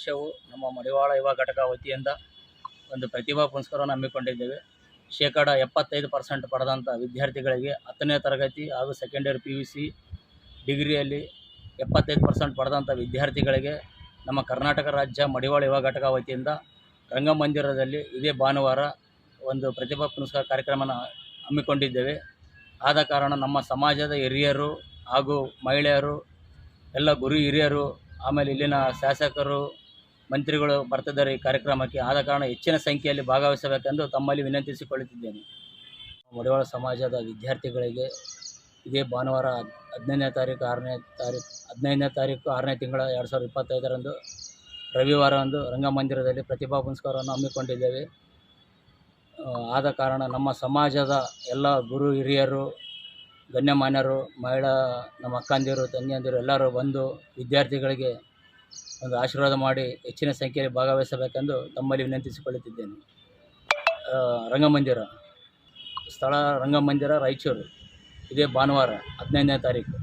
ವರ್ಷವು ನಮ್ಮ ಮಡಿವಾಳ ಯುವ ಘಟಕ ವತಿಯಿಂದ ಒಂದು ಪ್ರತಿಭಾ ಪುರಸ್ಕಾರವನ್ನು ಹಮ್ಮಿಕೊಂಡಿದ್ದೇವೆ. ಶೇಕಡ ಎಪ್ಪತ್ತೈದು ಪರ್ಸೆಂಟ್ ಪಡೆದಂಥ ವಿದ್ಯಾರ್ಥಿಗಳಿಗೆ ಹತ್ತನೇ ತರಗತಿ ಹಾಗೂ second year P U C ಡಿಗ್ರಿಯಲ್ಲಿ ಎಪ್ಪತ್ತೈದು ಪರ್ಸೆಂಟ್ ಪಡೆದಂಥ ವಿದ್ಯಾರ್ಥಿಗಳಿಗೆ ನಮ್ಮ ಕರ್ನಾಟಕ ರಾಜ್ಯ ಮಡಿವಾಳ ಯುವ ಘಟಕ ವತಿಯಿಂದ ರಂಗಮಂದಿರದಲ್ಲಿ ಇದೇ ಭಾನುವಾರ ಒಂದು ಪ್ರತಿಭಾ ಪುರಸ್ಕಾರ ಕಾರ್ಯಕ್ರಮನ ಹಮ್ಮಿಕೊಂಡಿದ್ದೇವೆ. ಆದ ಕಾರಣ ನಮ್ಮ ಸಮಾಜದ ಹಿರಿಯರು ಹಾಗೂ ಮಹಿಳೆಯರು, ಎಲ್ಲ ಗುರು ಹಿರಿಯರು, ಆಮೇಲೆ ಇಲ್ಲಿನ ಶಾಸಕರು ಮಂತ್ರಿಗಳು ಬರ್ತಿದ್ದಾರೆ ಈ ಕಾರ್ಯಕ್ರಮಕ್ಕೆ. ಆದ ಕಾರಣ ಹೆಚ್ಚಿನ ಸಂಖ್ಯೆಯಲ್ಲಿ ಭಾಗವಹಿಸಬೇಕೆಂದು ತಮ್ಮಲ್ಲಿ ವಿನಂತಿಸಿಕೊಳ್ಳುತ್ತಿದ್ದೇನೆ. ಮಡಿವಾಳ ಸಮಾಜದ ವಿದ್ಯಾರ್ಥಿಗಳಿಗೆ ಇದೇ ಭಾನುವಾರ ಹದಿನೈದನೇ ತಾರೀಕು, ಆರನೇ ತಾರೀಕು, ಹದಿನೈದನೇ ತಾರೀಕು, ಆರನೇ ತಿಂಗಳ ಎರಡು ಸಾವಿರದ ಇಪ್ಪತ್ತೈದರಂದು ರವಿವಾರ ರಂಗಮಂದಿರದಲ್ಲಿ ಪ್ರತಿಭಾ ಪುರಸ್ಕಾರವನ್ನು ಹಮ್ಮಿಕೊಂಡಿದ್ದೇವೆ. ಆದ ಕಾರಣ ನಮ್ಮ ಸಮಾಜದ ಎಲ್ಲ ಗುರು ಹಿರಿಯರು, ಗಣ್ಯಮಾನ್ಯರು, ಮಹಿಳಾ, ನಮ್ಮ ಅಕ್ಕಂದಿರು, ತಂಗಿಯಂದಿರು ಎಲ್ಲರೂ ಬಂದು ವಿದ್ಯಾರ್ಥಿಗಳಿಗೆ ಒಂದು ಆಶೀರ್ವಾದ ಮಾಡಿ ಹೆಚ್ಚಿನ ಸಂಖ್ಯೆಯಲ್ಲಿ ಭಾಗವಹಿಸಬೇಕೆಂದು ತಮ್ಮಲ್ಲಿ ವಿನಂತಿಸಿಕೊಳ್ಳುತ್ತಿದ್ದೇನೆ. ರಂಗಮಂದಿರ, ಸ್ಥಳ ರಂಗಮಂದಿರ ರಾಯಚೂರು. ಇದೇ ಭಾನುವಾರ ಹದಿನೈದನೇ ತಾರೀಕು.